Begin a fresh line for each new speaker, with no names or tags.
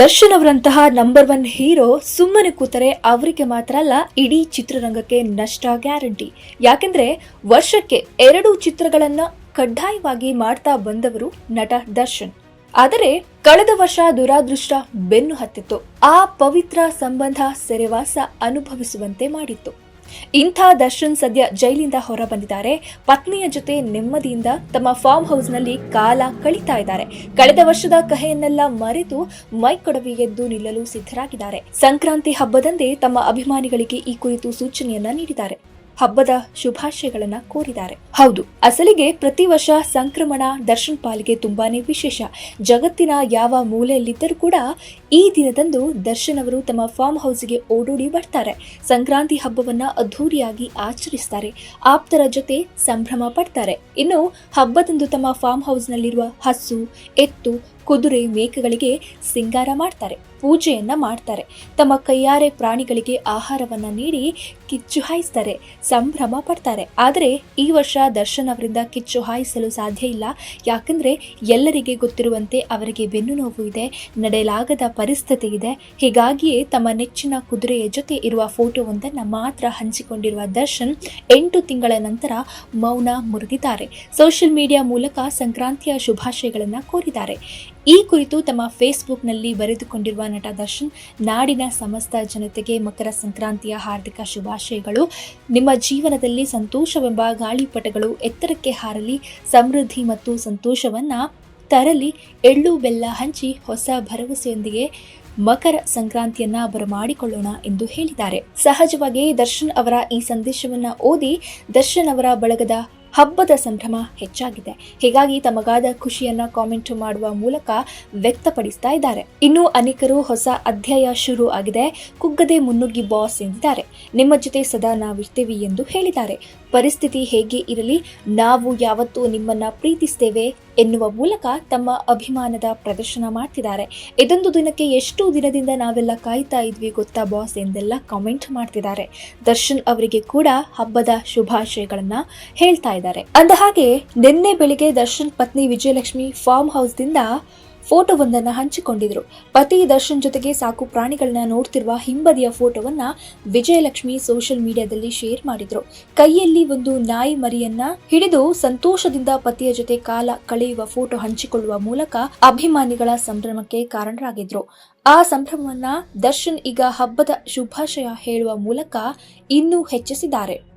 ದರ್ಶನ್ ಅವರಂತಹ number one hero ಸುಮ್ಮನೆ ಕೂತರೆ ಅವರಿಗೆ ಮಾತ್ರ ಅಲ್ಲ, ಇಡೀ ಚಿತ್ರರಂಗಕ್ಕೆ ನಷ್ಟ ಗ್ಯಾರಂಟಿ. ಯಾಕೆಂದ್ರೆ ವರ್ಷಕ್ಕೆ ಎರಡು ಚಿತ್ರಗಳನ್ನ ಕಡ್ಡಾಯವಾಗಿ ಮಾಡ್ತಾ ಬಂದವರು ನಟ ದರ್ಶನ್. ಆದರೆ ಕಳೆದ ವರ್ಷ ದುರಾದೃಷ್ಟ ಬೆನ್ನು ಹತ್ತಿತ್ತು. ಆ ಪವಿತ್ರ ಸಂಬಂಧ ಸೆರೆವಾಸ ಅನುಭವಿಸುವಂತೆ ಮಾಡಿತ್ತು. ಇಂಥ ದರ್ಶನ್ ಸದ್ಯ ಜೈಲಿಂದ ಹೊರ ಬಂದಿದ್ದಾರೆ ಪತ್ನಿಯ ಜೊತೆ ನೆಮ್ಮದಿಯಿಂದ ತಮ್ಮ ಫಾರ್ಮ್ ಹೌಸ್ನಲ್ಲಿ ಕಾಲ ಕಳೀತಾ ಇದ್ದಾರೆ. ಕಳೆದ ವರ್ಷದ ಕಹೆಯನ್ನೆಲ್ಲ ಮರೆತು ಮೈ ಕೊಡವಿ ಎದ್ದು ನಿಲ್ಲಲು ಸಿದ್ಧರಾಗಿದ್ದಾರೆ. ಸಂಕ್ರಾಂತಿ ಹಬ್ಬದಂದೇ ತಮ್ಮ ಅಭಿಮಾನಿಗಳಿಗೆ ಈ ಕುರಿತು ಸೂಚನೆಯನ್ನ ನೀಡಿದ್ದಾರೆ. ಹಬ್ಬದ ಶುಭಾಶಯಗಳನ್ನ ಕೋರಿದ್ದಾರೆ. ಹೌದು, ಅಸಲಿಗೆ ಪ್ರತಿ ವರ್ಷ ಸಂಕ್ರಮಣ ದರ್ಶನ್ ಪಾಲಿಗೆ ತುಂಬಾನೇ ವಿಶೇಷ. ಜಗತ್ತಿನ ಯಾವ ಮೂಲೆಯಲ್ಲಿದ್ದರೂ ಕೂಡ ಈ ದಿನದಂದು ದರ್ಶನ್ ಅವರು ತಮ್ಮ ಫಾರ್ಮ್ ಹೌಸ್ಗೆ ಓಡೋಡಿ ಬರ್ತಾರೆ. ಸಂಕ್ರಾಂತಿ ಹಬ್ಬವನ್ನ ಅದ್ಧೂರಿಯಾಗಿ ಆಚರಿಸ್ತಾರೆ. ಆಪ್ತರ ಜೊತೆ ಸಂಭ್ರಮ ಪಡ್ತಾರೆ. ಇನ್ನು ಹಬ್ಬದಂದು ತಮ್ಮ ಫಾರ್ಮ್ ಹೌಸ್ನಲ್ಲಿರುವ ಹಸು, ಎತ್ತು ಕುದುರೆ ಮೇಕೆಗಳಿಗೆ ಸಿಂಗಾರ ಮಾಡ್ತಾರೆ, ಪೂಜೆಯನ್ನ ಮಾಡ್ತಾರೆ. ತಮ್ಮ ಕೈಯಾರೆ ಪ್ರಾಣಿಗಳಿಗೆ ಆಹಾರವನ್ನ ನೀಡಿ ಕಿಚ್ಚು ಹಾಯಿಸ್ತಾರೆ, ಸಂಭ್ರಮ ಪಡ್ತಾರೆ. ಆದರೆ ಈ ವರ್ಷ ದರ್ಶನ್ ಅವರಿಂದ ಕಿಚ್ಚು ಹಾಯಿಸಲು ಸಾಧ್ಯ ಇಲ್ಲ. ಯಾಕಂದ್ರೆ ಎಲ್ಲರಿಗೆ ಗೊತ್ತಿರುವಂತೆ ಅವರಿಗೆ ಬೆನ್ನು ನೋವು ಇದೆ, ನಡೆಯಲಾಗದ ಪರಿಸ್ಥಿತಿ ಇದೆ. ಹೀಗಾಗಿಯೇ ತಮ್ಮ ನೆಚ್ಚಿನ ಕುದುರೆಯ ಜೊತೆ ಇರುವ ಫೋಟೋವೊಂದನ್ನು ಮಾತ್ರ ಹಂಚಿಕೊಂಡಿರುವ ದರ್ಶನ್ ಎಂಟು ತಿಂಗಳ ನಂತರ ಮೌನ ಮುರಿದಿದ್ದಾರೆ. ಸೋಷಿಯಲ್ ಮೀಡಿಯಾ ಮೂಲಕ ಸಂಕ್ರಾಂತಿಯ ಶುಭಾಶಯಗಳನ್ನು ಕೋರಿದ್ದಾರೆ. ಈ ಕುರಿತು ತಮ್ಮ ಫೇಸ್ಬುಕ್ನಲ್ಲಿ ಬರೆದುಕೊಂಡಿರುವ ನಟ ದರ್ಶನ್, ನಾಡಿನ ಸಮಸ್ತ ಜನತೆಗೆ ಮಕರ ಸಂಕ್ರಾಂತಿಯ ಹಾರ್ದಿಕ ಶುಭಾಶಯಗಳು. ನಿಮ್ಮ ಜೀವನದಲ್ಲಿ ಸಂತೋಷವೆಂಬ ಗಾಳಿಪಟಗಳು ಎತ್ತರಕ್ಕೆ ಹಾರಲಿ, ಸಮೃದ್ಧಿ ಮತ್ತು ಸಂತೋಷವನ್ನ ತರಲಿ, ಎಳ್ಳು ಬೆಲ್ಲ ಹಂಚಿ ಹೊಸ ಭರವಸೆಯೊಂದಿಗೆ ಮಕರ ಸಂಕ್ರಾಂತಿಯನ್ನ ಬರಮಾಡಿಕೊಳ್ಳೋಣ ಎಂದು ಹೇಳಿದ್ದಾರೆ. ಸಹಜವಾಗಿ ದರ್ಶನ್ ಅವರ ಈ ಸಂದೇಶವನ್ನ ಓದಿ, ದರ್ಶನ್ ಅವರ ಬಳಗದ ಹಬ್ಬದ ಸಂಭ್ರಮ ಹೆಚ್ಚಾಗಿದೆ. ಹೀಗಾಗಿ ತಮಗಾದ ಖುಷಿಯನ್ನ ಕಾಮೆಂಟ್ ಮಾಡುವ ಮೂಲಕ ವ್ಯಕ್ತಪಡಿಸ್ತಾ ಇದ್ದಾರೆ. ಇನ್ನು ಅನೇಕರು ಹೊಸ ಅಧ್ಯಾಯ ಶುರು ಆಗಿದೆ. ಕುಗ್ಗದೆ ಮುನ್ನುಗ್ಗಿ ಬಾಸ್ ಎಂದಿದ್ದಾರೆ. ನಿಮ್ಮ ಜೊತೆ ಸದಾ ನಾವಿರ್ತೀವಿ ಎಂದು ಹೇಳಿದ್ದಾರೆ. ಪರಿಸ್ಥಿತಿ ಹೇಗೆ ಇರಲಿ, ನಾವು ಯಾವತ್ತೂ ನಿಮ್ಮನ್ನ ಪ್ರೀತಿಸ್ತೇವೆ. ಎನ್ನುವ ಮೂಲಕ ತಮ್ಮ ಅಭಿಮಾನದ ಪ್ರದರ್ಶನ ಮಾಡ್ತಿದ್ದಾರೆ. ಇದೊಂದು ದಿನಕ್ಕೆ ಎಷ್ಟು ದಿನದಿಂದ ನಾವೆಲ್ಲ ಕಾಯ್ತಾ ಇದ್ವಿ, ಗೊತ್ತಾ ಬಾಸ್ ಎಂದೆಲ್ಲ ಕಾಮೆಂಟ್ ಮಾಡ್ತಿದ್ದಾರೆ. ದರ್ಶನ್ ಅವರಿಗೆ ಕೂಡ ಹಬ್ಬದ ಶುಭಾಶಯಗಳನ್ನ ಹೇಳ್ತಾ ಇದ್ದಾರೆ. ಅಂದ ಹಾಗೆ, ನಿನ್ನೆ ಬೆಳಿಗ್ಗೆ ದರ್ಶನ್ ಪತ್ನಿ ವಿಜಯಲಕ್ಷ್ಮಿ ಫಾರ್ಮ್ ಹೌಸ್ದಿಂದ ಫೋಟೋವೊಂದನ್ನು ಹಂಚಿಕೊಂಡಿದ್ರು. ಪತಿ ದರ್ಶನ್ ಜೊತೆಗೆ ಸಾಕು ಪ್ರಾಣಿಗಳನ್ನ ನೋಡ್ತಿರುವ ಹಿಂಬದಿಯ ಫೋಟೋವನ್ನ ವಿಜಯಲಕ್ಷ್ಮಿ ಸೋಷಿಯಲ್ ಮೀಡಿಯಾದಲ್ಲಿ ಶೇರ್ ಮಾಡಿದ್ರು. ಕೈಯಲ್ಲಿ ಒಂದು ನಾಯಿ ಮರಿಯನ್ನ ಹಿಡಿದು ಸಂತೋಷದಿಂದ ಪತಿಯ ಜೊತೆ ಕಾಲ ಕಳೆಯುವ ಫೋಟೋ ಹಂಚಿಕೊಳ್ಳುವ ಮೂಲಕ ಅಭಿಮಾನಿಗಳ ಸಂಭ್ರಮಕ್ಕೆ ಕಾರಣರಾಗಿದ್ರು. ಆ ಸಂಭ್ರಮವನ್ನ ದರ್ಶನ್ ಈಗ ಹಬ್ಬದ ಶುಭಾಶಯ ಹೇಳುವ ಮೂಲಕ ಇನ್ನೂ ಹೆಚ್ಚಿಸಿದ್ದಾರೆ.